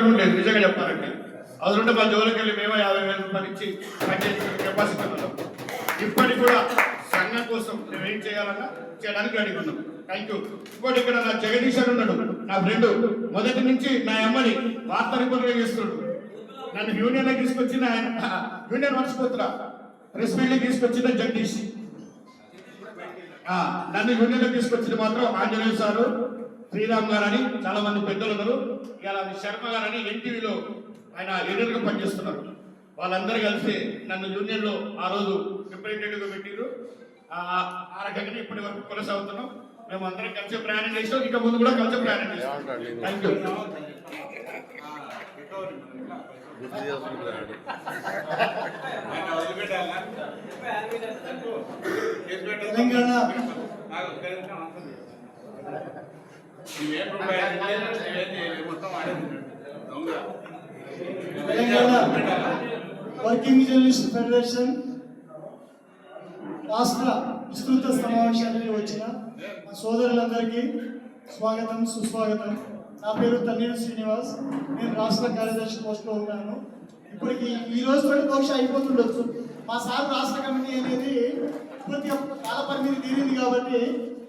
లేదు నిజంగా చెప్పాలంటే. అది ఉంటే మా జోలికి వెళ్ళి మేము యాభై వేల రూపాయలు ఇచ్చి పనిచేసిన కెపాసిటీ ఉన్నాం ఇప్పటికి కూడా సంఘం కోసం మేము ఏం చేయాలన్నా చేయడానికి రెడీ ఉన్నాం. థ్యాంక్ యూ ఇంకోటి ఇక్కడ నా జగదీష్ అని ఉన్నాడు నా ఫ్రెండ్. మొదటి నుంచి నా అమ్మని వార్తా రిపోర్ట్గా చేస్తున్నాడు. నన్ను యూనియన్లో తీసుకొచ్చిన ఆయన యూనియన్ మర్చిపోతున్నా. ప్రెస్ మీట్ తీసుకొచ్చిన జగదీష్. నన్ను యూనియన్లో తీసుకొచ్చింది మాత్రం ఆంజనేయ సారు. శ్రీరామ్ గారు అని చాలా మంది పెద్దలు ఉన్నారు ఇలా శర్మ గారు అని ఎన్టీవీలో ఆయన లీడర్గా పనిచేస్తున్నారు వాళ్ళందరూ కలిసి నన్ను యూనియన్లో ఆ రోజు రిప్రజెంటేటివ్గా పెట్టిరు ఆ రకంగా ఇప్పటి వరకు కొనసాగుతున్నాం మేము అందరం కలిసి ప్రయాణం చేసాం ఇక ముందు కూడా కలిసి ప్రయాణం చేస్తాం thank you Telangana Telangana working journalist federation రాష్ట్ర విస్తృత సమావేశానికి వచ్చిన మా సోదరులందరికీ స్వాగతం సుస్వాగతం. నా పేరు తన్నీరు శ్రీనివాస్. నేను రాష్ట్ర కార్యదర్శి పోస్ట్లో ఉన్నాను. ఇప్పటికి ఈ రోజు కూడా బహుశా అయిపోతుండొచ్చు. మా సార్ రాష్ట్ర కమిటీ అనేది పూర్తి కాల పరిమితి తీరింది కాబట్టి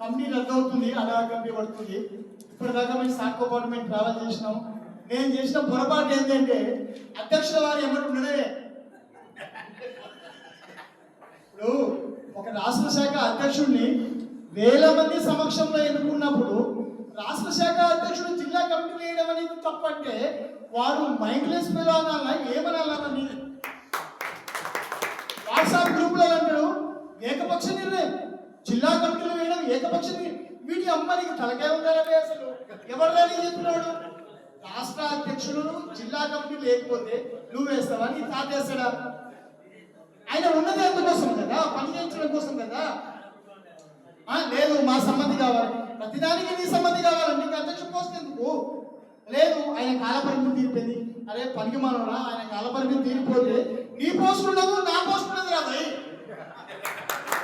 కంపెనీ రద్దు అవుతుంది అలా కంపెనీ పడుతుంది. ఇప్పటిదాకా మేము సాక్ అపార్ట్మెంట్ ట్రావెల్ చేసినాం. నేను చేసిన పొరపాటు ఏంటంటే అధ్యక్షుల వారు ఎవరు ఉండడమే. ఇప్పుడు ఒక రాష్ట్ర శాఖ అధ్యక్షుడిని వేల మంది సమక్షంలో ఎన్నుకున్నప్పుడు రాష్ట్ర శాఖ అధ్యక్షుడు జిల్లా కమిటీ వేయడం అనేది తప్పంటే వారు మైండ్లెస్ ఫెలో అనాలా ఏమనాలని వాట్సాప్ గ్రూపులలో అంటాడు ఏకపక్ష నిర్ణయం. జిల్లా కమిటీలు వేయడం ఏకపక్షం నిర్ణయం వీటి అమ్మనికి తలకాయ ఉండాలి అసలు. ఎవరు రాని చెప్పినాడు రాష్ట్ర అధ్యక్షుడు జిల్లా కమిటీ లేకపోతే నువ్వు వేస్తావా? నీ తాత వేస్తాడా? ఆయన ఉన్నది అందుకోసం కదా? పని చేయించడం కోసం కదా? ఆ, లేదు మా సమ్మతి కావాలి. ప్రతిదానికి నీ సమ్మతి కావాలి. నీకు అధ్యక్ష పోస్ట్ ఎందుకు? లేదు ఆయన కాలపరిమితి తీరిపోయింది. అరే పనికి మనరా ఆయన కాలపరిమితి తీరిపోతే నీ పోస్ట్ ఉండదు నా పోస్ట్ ఉండదు రాదు భయ్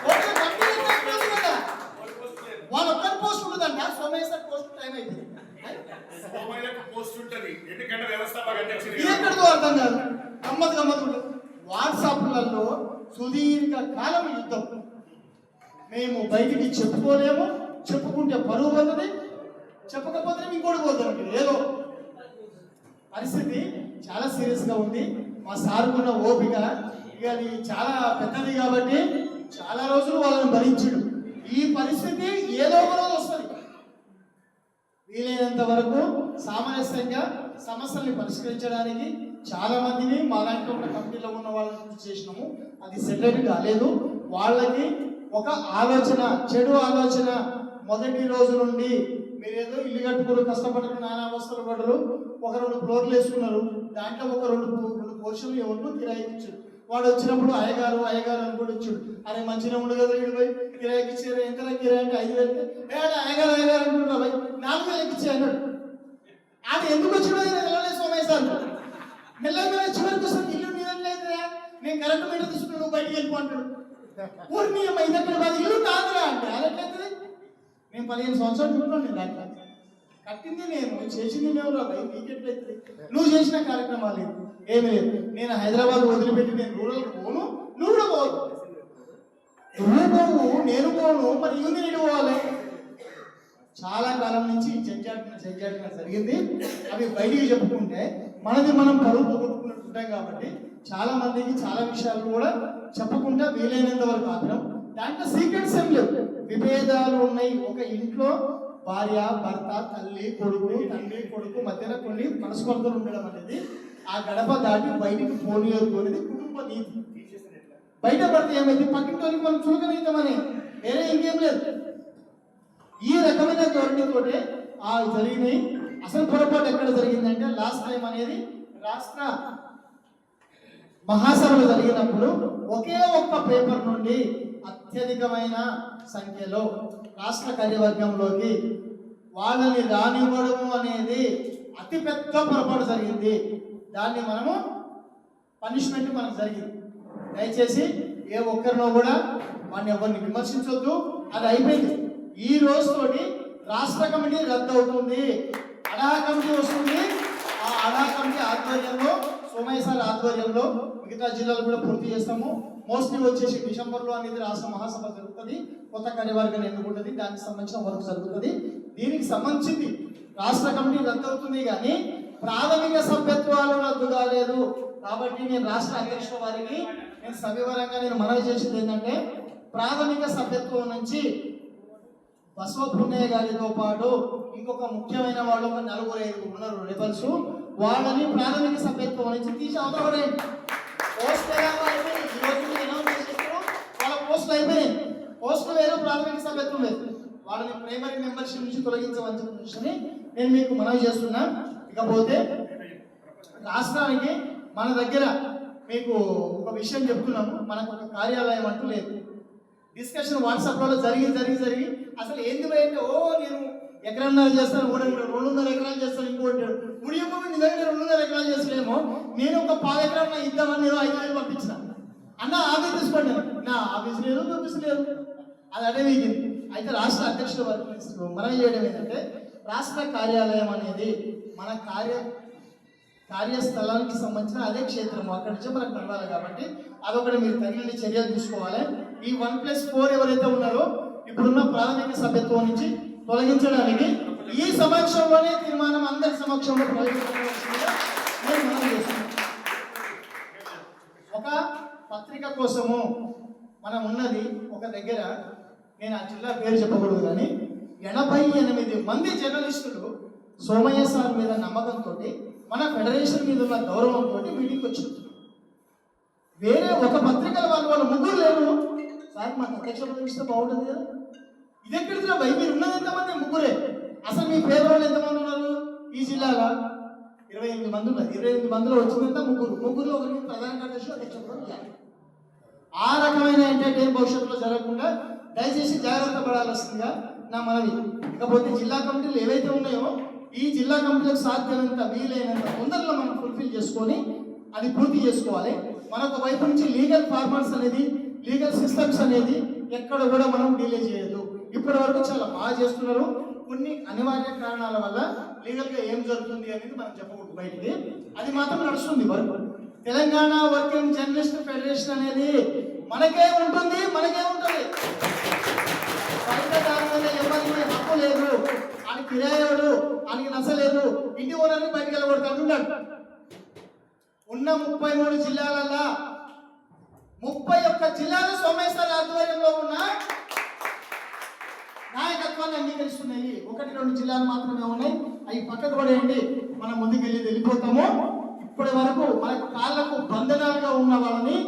ఓకే, కమిటీ ఎంత ఉండదు కదా. వాళ్ళ ఒక్కరి పోస్ట్ ఉండదంట సోమేశ్వర్ పోస్ట్ టైం అయిపోయింది పోస్ట్ ఎందుకంటే వ్యవస్థాపక అధ్యక్షుడు అర్థం కాదు. గమ్మత్ గమ్మత్ వాట్సాప్లలో సుదీర్ఘ కాలం యుద్ధం. మేము బయటికి చెప్పుకోలేము చెప్పుకుంటే పరువు పోతుంది చెప్పకపోతే ఇంకోటి పోతుంది ఏదో పరిస్థితి చాలా సీరియస్గా ఉంది. మా సార్కున్న ఓపిక. ఇక అది చాలా పెద్దది కాబట్టి చాలా రోజులు వాళ్ళని భరించడు. ఈ పరిస్థితి ఏదో ఒక రోజు వస్తుంది. వీలైనంత వరకు సామరస్యంగా సమస్యల్ని పరిష్కరించడానికి చాలా మందిని మా లాంటి ఉన్న కంపెనీలో ఉన్న వాళ్ళని చేసినాము. అది సెటిల్ కాలేదు. వాళ్ళకి ఒక ఆలోచన చెడు ఆలోచన మొదటి రోజు నుండి మీరు ఏదో ఇల్లు కట్టుకోరు కష్టపడరు నానా అవస్థలు పడరు. ఒక రెండు ఫ్లోర్లు వేసుకున్నారు. దాంట్లో ఒక రెండు రెండు పోర్షన్లు ఎవరు కిరాయిచ్చారు వాడు వచ్చినప్పుడు అయ్యగారు అయ్యగారు అని వచ్చాడు అరే మంచిగా ఉండదు కదా వీడిపోయి కిరాయికి ఇచ్చారు ఎంత కిరాయి ఐదు వేలు ఏ ఆడ అయ్యగారు అయ్యగారు అనుకుంటా నాలుగు వేలకి ఇచ్చే అన్నాడు. ఎందుకు వచ్చినా ఆయన వెళ్ళలేదు సోమయ్య సార్ మెల్లగా చివరికి వస్తాను ఇల్లు మీదట్లేదురా నేను కరెంట్ మీటర్ తీసుకుని నువ్వు బయటికి వెళ్ళిపోంటాడు ఊరి మీ అమ్మ ఇది బాధ ఇల్లు కాదురా అంటే అదట్లేదు నేను పదిహేను సంవత్సరాలు చూడను నేను దాంట్లో. కట్టింది నేను చేసింది ఎవరు అబ్బాయి నీకెట్లయితే నువ్వు చేసిన కార్యక్రమాలు లేదు ఏమీ లేదు. నేను హైదరాబాద్ వదిలిపెట్టి నేను రూరల్ పోను నువ్వు కూడా పోదు నువ్వు నేను పోను మరి యూనియన్ ఎటు పోవాలి. చాలా కాలం నుంచి జడ్జాటన జడ్జాటన జరిగింది. అవి బయటికి చెప్పుకుంటే మనది మనం పరువు పోగొట్టుకున్నట్టుంటాం కాబట్టి చాలా మందికి చాలా విషయాలు కూడా చెప్పకుండా వీలైనంత వరకు ఆపడం దాంట్లో సీక్రెట్స్ ఏం లేవు. విభేదాలు ఉన్నాయి. ఒక ఇంట్లో భార్య భర్త తల్లి కొడుకు తండ్రి కొడుకు మధ్యన కొన్ని మనస్పర్ధలు ఉండడం అనేది ఆ గడప దాటి బయటికి పోనీయొద్దు అనేది కుటుంబ నీతి. బయట పడితే ఏమైంది? పక్కింటోనికి మనం చులకనైతామని వేరే ఇంకేం లేదు. ఈ రకమైన ధోరణితోటే ఆ జరిగినాయి అసలు పొరపాటు ఎక్కడ జరిగిందంటే లాస్ట్ టైం అనేది రాష్ట్ర మహాసభలు జరిగినప్పుడు ఒకే ఒక్క పేపర్ నుండి అత్యధికమైన సంఖ్యలో రాష్ట్ర కార్యవర్గంలోకి వాళ్ళని రానివ్వడము అనేది అతిపెద్ద పొరపాటు జరిగింది. దాన్ని మనము పనిష్మెంట్ మనకు జరిగింది. దయచేసి ఏ ఒక్కరినో కూడా మన ఎవరిని విమర్శించొద్దు. అది అయిపోయింది. ఈ రోజుతోటి రాష్ట్ర కమిటీ రద్దు అవుతుంది అడా కమిటీ వస్తుంది. ఆ అడా ఆధ్వర్యంలో సోమయ్య సార్ ఆధ్వర్యంలో మిగతా జిల్లాలు కూడా పూర్తి చేస్తాము. మోస్ట్లీ వచ్చేసి డిసెంబర్లో అనేది రాష్ట్ర మహాసభ జరుగుతుంది. కొత్త కార్యవర్గం ఎన్నుకుంటుంది. దానికి సంబంధించిన వర్క్ జరుగుతుంది. దీనికి సంబంధించింది రాష్ట్ర కమిటీ రద్దు అవుతుంది కానీ ప్రాథమిక సభ్యత్వాలు రద్దు కాలేదు. కాబట్టి నేను రాష్ట్ర అధ్యక్షుల వారికి నేను సవివరంగా నేను మనవి చేసింది ఏంటంటే ప్రాథమిక సభ్యత్వం నుంచి బసవభున్నయ్య గారితో పాటు ఇంకొక ముఖ్యమైన వాళ్ళు ఒక నలుగురు ఐదుగురు ఉన్నారు రెబల్స్. వాళ్ళని ప్రాథమిక సభ్యత్వం నుంచి తీసి అవతలపడేయండి పోస్ట్ వాళ్ళ పోస్టులు అయిపోయినాయి. పోస్టులు వేరు ప్రాథమిక సభ్యత్వం వేరు. వాళ్ళని ప్రైమరీ మెంబర్షిప్ నుంచి తొలగించవలసిన విషయాన్ని నేను మీకు మనవి చేస్తున్నా. ఇకపోతే రాష్ట్రానికి మన దగ్గర మీకు ఒక విషయం చెప్తున్నాము మనకు ఒక కార్యాలయం అంటూ లేదు. డిస్కషన్ వాట్సాప్లో జరిగి జరిగి జరిగి అసలు ఏంది పోయింది ఓ నేను ఎకరన్నర చేస్తాను మూడు రెండున్నర ఎకరాలు చేస్తాను ఇంకోటి ముడియమ్మ మీ దగ్గర రెండున్నర ఎకరాలు చేస్తలేమో. నేను ఒక పావు ఎకరం ఇద్దామని నేను ఐదు వేలు పంపించిన. అన్న ఆఫీస్ తీసుకోండి నా ఆఫీస్ లేదు ఆఫీస్ లేదు. అది అదే మిగిలింది అయితే రాష్ట్ర అధ్యక్షుల వారికి మనం చేయడం ఏంటంటే రాష్ట్ర కార్యాలయం అనేది మన కార్య కార్యస్థలానికి సంబంధించిన అదే క్షేత్రము. అక్కడి నుంచి మనకు నడవాలి కాబట్టి అదొకటి మీరు తగిన చర్యలు తీసుకోవాలి. ఈ వన్ ప్లస్ ఫోర్ ఎవరైతే ఉన్నారో ఇప్పుడున్న ప్రాథమిక సభ్యత్వం నుంచి తొలగించడానికి ఈ సమక్షంలోనే తీర్మానం అందరి సమక్షంలో ఒక పత్రిక కోసము మనం ఉన్నది ఒక దగ్గర నేను ఆ జిల్లా పేరు చెప్పకూడదు కానీ ఎనభై ఎనిమిది మంది జర్నలిస్టులు సోమయ్య సార్ మీద నమ్మకంతో మన ఫెడరేషన్ మీద ఉన్న గౌరవంతో మీటింగ్కి వచ్చారు వేరే ఒక పత్రికల వాళ్ళు వాళ్ళ ముగ్గురు లేరు. సార్ మాకు అధ్యక్ష పదవిస్తే బాగుంటుంది కదా. ఇది ఎక్కడ భయ్? మీరు ఉన్నది ఎంతమంది? ముగ్గురే. అసలు మీ పేరు వాళ్ళు ఎంతమంది ఉన్నారు? ఈ జిల్లాలో ఇరవై ఎనిమిది మంది ఉన్నారు. ఇరవై ఎనిమిది మందిలో వచ్చిందంతా ముగ్గురు. ముగ్గురులో ఒకరికి ప్రధాన కార్యదర్శి అధ్యక్ష ఆ రకమైన ఎంటర్టైన్ భవిష్యత్తులో జరగకుండా దయచేసి జాగ్రత్త పడాల్సిందిగా నా మనవి. ఇకపోతే జిల్లా కమిటీలు ఏవైతే ఉన్నాయో ఈ జిల్లా కమిటీలకు సాధ్యమైనంత వీలైనంత తొందరలో మనం ఫుల్ఫిల్ చేసుకొని అది పూర్తి చేసుకోవాలి. మరొక వైపు నుంచి లీగల్ ఫార్మర్స్ అనేది లీగల్ సిస్టమ్స్ అనేది ఎక్కడ కూడా మనం డిలే చేయదు ఇప్పటి వరకు చాలా బాగా చేస్తున్నారు. కొన్ని అనివార్య కారణాల వల్ల లీగల్గా ఏం జరుగుతుంది అనేది మనం చెప్పకూడదు బయటికి. అది మాత్రం నడుస్తుంది work Telangana working journalist federation అనేది మనకే ఉంటుంది మనకే ఉంటుంది బయట దాని మీద ఎవరికి హక్కు లేదు ఆయన కిరాయోడు ఆయనకి నచ్చలేదు. ఇంటి ఓనర్ని బయటికి వెళ్ళగొడుతుంటున్నాడు ఉన్న ముప్పై మూడు జిల్లాలలో ముప్పై ఒక్క జిల్లాల సోమేశ్వర ఆధ్వర్యంలో ఉన్న నాయకత్వాన్ని అంగీకరిస్తున్నాయి. ఒకటి రెండు జిల్లాలు మాత్రమే ఉన్నాయి. అవి పక్కకు పడేయండి. మనం ముందుకు వెళ్ళి వెళ్ళిపోతాము. ఇప్పటి వరకు మనకు కాళ్ళకు బంధనాలుగా ఉన్న వాళ్ళని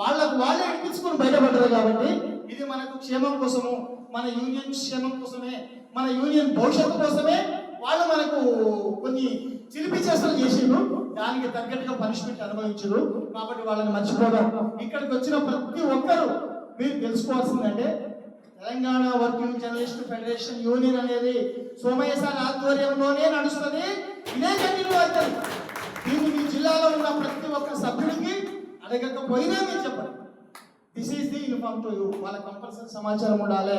వాళ్ళకు వాళ్ళే ఇప్పించుకొని బయటపడ్డారు కాబట్టి ఇది మనకు క్షేమం కోసము మన యూనియన్ క్షేమం కోసమే మన యూనియన్ భవిష్యత్తు కోసమే వాళ్ళు మనకు కొన్ని చిలిపి చేసలు చేసిండ్రు. దానికి తగ్గట్టుగా పనిష్మెంట్ అనుభవించరు కాబట్టి వాళ్ళని మర్చిపోదాం. ఇక్కడికి వచ్చిన ప్రతి ఒక్కరూ మీరు తెలుసుకోవాల్సిందంటే Telangana working journalist federation union అనేది సోమయ్య సార్ ఆధ్వర్యంలోనే నడుస్తుంది. ఇదే కంటిన్యూ అవుతుంది దీన్ని మీ జిల్లాలో ఉన్న ప్రతి ఒక్క సభ్యుడికి అడగకపోయినా మీరు చెప్పండి. This is the uniform to you వాళ్ళ కంపల్సరీ సమాచారం ఉండాలి.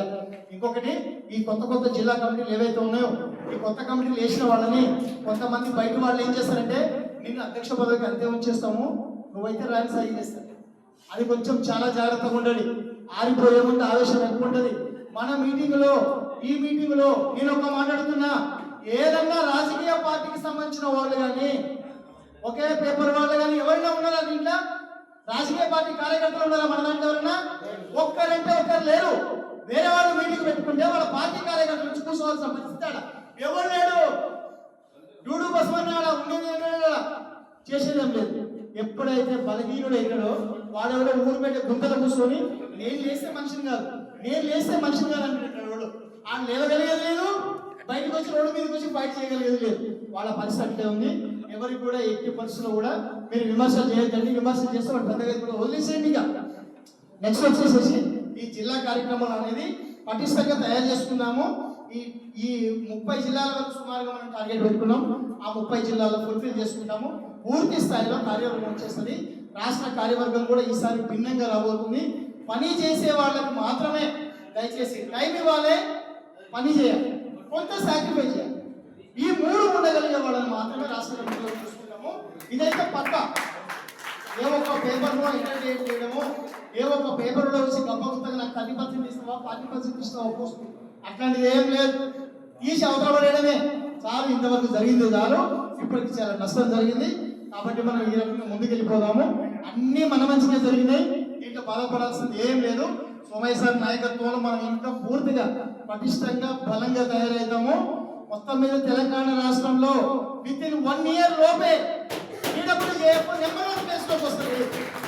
ఇంకొకటి ఈ కొత్త కొత్త జిల్లా కమిటీలు ఏవైతే ఉన్నాయో ఈ కొత్త కమిటీలు వేసిన వాళ్ళని కొంతమంది బయట వాళ్ళు ఏం చేస్తారంటే నిన్ను అధ్యక్ష పదవికి అంతే ఉంచేస్తాము నువ్వైతే రాని సాయి చేస్తావు. అది కొంచెం చాలా జాగ్రత్తగా ఉండాలి. ఆరిపోయే ముందు ఆవేశం ఎక్కువ ఉంటుంది. మన మీటింగ్లో ఈ మీటింగ్లో నేను ఒక మాట్లాడుతున్నా ఏదన్నా రాజకీయ పార్టీకి సంబంధించిన వాళ్ళు కానీ ఒకే పేపర్ వాళ్ళు కానీ ఎవరైనా ఉన్నారా దీంట్లో? రాజకీయ పార్టీ కార్యకర్తలు ఉన్నారా మన దాంట్లో ఎవరన్నా? ఒక్కరంటే ఒక్కరు లేరు. వేరే వాళ్ళు మీటింగ్ పెట్టుకుంటే వాళ్ళ పార్టీ కార్యకర్తలు వచ్చి కూర్చోవాల్సిన పరిస్థితి ఎవరు లేడు డూడు బసవన్నాడా ఉండేది ఏమన్నా చేసేదేం లేదు. ఎప్పుడైతే బలహీనుడు అయినాడో వాడెవడో ఊరు పెట్టి గుంతలు కూర్చొని నేను లేస్తే మనిషిని కాదు నేను లేస్తే మనిషిని కాదు అంటున్నాడు వాడు. ఆ లేవగలిగేది లేదు బయటకు వచ్చి రోడ్డు మీదకి వచ్చి బయట చేయగలిగేది లేదు. వాళ్ళ పరిస్థితి అట్లే ఉంది. ఎవరికి కూడా ఎట్టి పరిస్థితుల్లో కూడా మీరు విమర్శలు చేయొద్దండి విమర్శలు చేస్తే వాడు పెద్దగా కూడా వదిలేసేయండి ఇక. నెక్స్ట్ వచ్చేసేసి ఈ జిల్లా కార్యక్రమం అనేది పటిష్టంగా తయారు చేసుకున్నాము. ఈ ఈ ముప్పై జిల్లాల వరకు సుమారుగా మనం టార్గెట్ పెట్టుకున్నాం. ఆ ముప్పై జిల్లాల్లో ఫుల్ఫిల్ చేసుకుంటాము పూర్తి స్థాయిలో కార్యవర్గం వచ్చేస్తుంది. రాష్ట్ర కార్యవర్గం కూడా ఈసారి భిన్నంగా రాబోతుంది. పని చేసే వాళ్ళకి మాత్రమే దయచేసి టైం ఇవ్వాలి పని చేయాలి. కొంత సాక్రిఫై చేయాలి. ఈ మూడు ఉండగలిగే వాళ్ళని మాత్రమే రాష్ట్ర ఇదైతే పక్క. ఏ ఒక్క పేపర్లో ఎంటర్టైన్ చేయడము ఏ ఒక్క పేపర్లో వచ్చి గొప్పగా నాకు థర్టీ పర్సెంట్ ఇస్తావా ఫార్టీ పర్సెంట్ ఇస్తావా పోస్ట్. అట్లాంటిది ఏం లేదు. తీసి అవతల పడేయడమే. చాలు ఇంతవరకు జరిగింది చాలు. ఇప్పటికి చాలా నష్టం జరిగింది. కాబట్టి మనం ఈ రకంగా ముందుకెళ్ళిపోదాము. అన్నీ మన మంచిగా జరిగినాయి. ఇంకా బాధపడాల్సింది ఏం లేదు. సోమయ్య సార్ నాయకత్వంలో మనం ఇంకా పూర్తిగా పటిష్టంగా బలంగా తయారవుతాము మొత్తం మీద తెలంగాణ రాష్ట్రంలో విత్ ఇన్ వన్ ఇయర్ లోపే ఈడబ్ల్యూ నెంబర్ వన్ ప్లేస్లోకి వస్తుంది.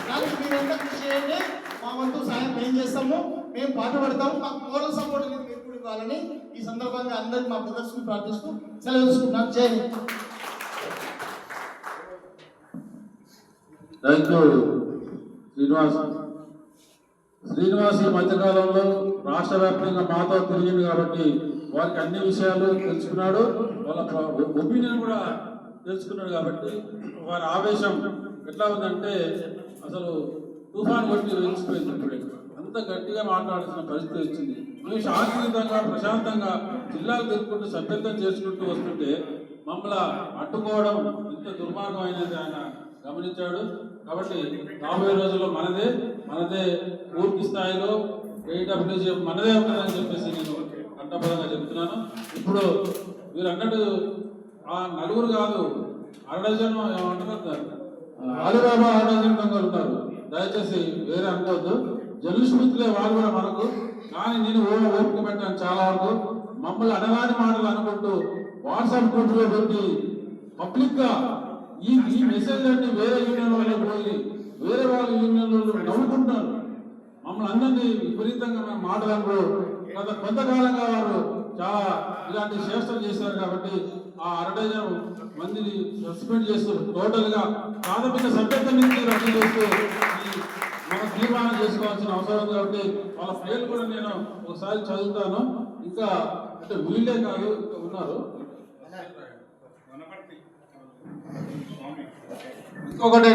దానికి మీరు ఎంత కృషి చేయండి మా వంతు సాయం మేము చేస్తాము మేము పాటుపడతాము మాకు మోరల్ సపోర్ట్ అనేది మీరు కూడా ఇవ్వాలని ఈ సందర్భంగా అందరికి మా ప్రదర్శన ప్రార్థిస్తూ సెలవు చేసుకుంటున్నాను జై థ్యాంక్ యూ శ్రీనివాస్. శ్రీనివాస్ ఈ మధ్యకాలంలో రాష్ట్ర వ్యాప్తంగా మాతో తిరిగింది కాబట్టి వారికి అన్ని విషయాలు తెలుసుకున్నాడు. వాళ్ళ ఒపీనియన్ కూడా తెలుసుకున్నాడు కాబట్టి వారి ఆవేశం ఎట్లా ఉందంటే అసలు తుఫాన్ కొట్టి వెలిసిపోయింది ఇప్పుడే అంత గట్టిగా మాట్లాడాల్సిన పరిస్థితి వచ్చింది. మేము శాంతియుతంగా ప్రశాంతంగా జిల్లాలు తిరుగుకుంటూ సభ్యత్వం చేసుకుంటూ వస్తుంటే మమ్మల్ని అడ్డుకోవడం ఇంత దుర్మార్గమైనది ఆయన గమనించాడు. కాబట్టి రాబోయే రోజుల్లో మనదే మనదే పూర్తి స్థాయిలో ఏడబ్ల్యూజీ మనదే ఉంటుందని చెప్పేసి నేను కంటపదంగా చెప్తున్నాను. ఇప్పుడు మీరు అన్నట్టు ఆ నలుగురు కాదు అరడజన్ ఏమంటారు? అలీబాబా అరడజన్ దొంగలు ఉన్నారు దయచేసి వేరే అనుకోవద్దు. జర్నలిస్ట్ వాళ్ళు కూడా మనకు. కానీ నేను ఓపిక పెట్టాను చాలా వరకు. మమ్మల్ని అనగాని మాటలు అనుకుంటూ వాట్సాప్ గ్రూప్లో పెట్టి పబ్లిక్గా ఈ ఈ మెసేజ్ అన్ని వేరే యూనియన్ వాళ్ళకి పోయి వేరే వాళ్ళ యూనియన్ వాళ్ళు నవ్వుకుంటున్నారు. మమ్మల్ని అందరినీ విపరీతంగా మేము మాట్లాడుతూ గత కొంతకాలంగా వారు ఇలాంటి చేష్టలు చేశారు కాబట్టి ఆ అరడజన్ మందిని సస్పెండ్ చేస్తూ టోటల్గా ప్రాథమిక సభ్యత్వం నుంచి రద్దు చేస్తూ ఈ మనం తీర్మానం చేసుకోవాల్సిన అవసరం ఉంది కాబట్టి వాళ్ళ పేర్లు కూడా నేను ఒకసారి చదువుతాను. ఇంకా అంటే వీళ్ళే కాదు ఇంకా ఉన్నారు. ఇంకొకటి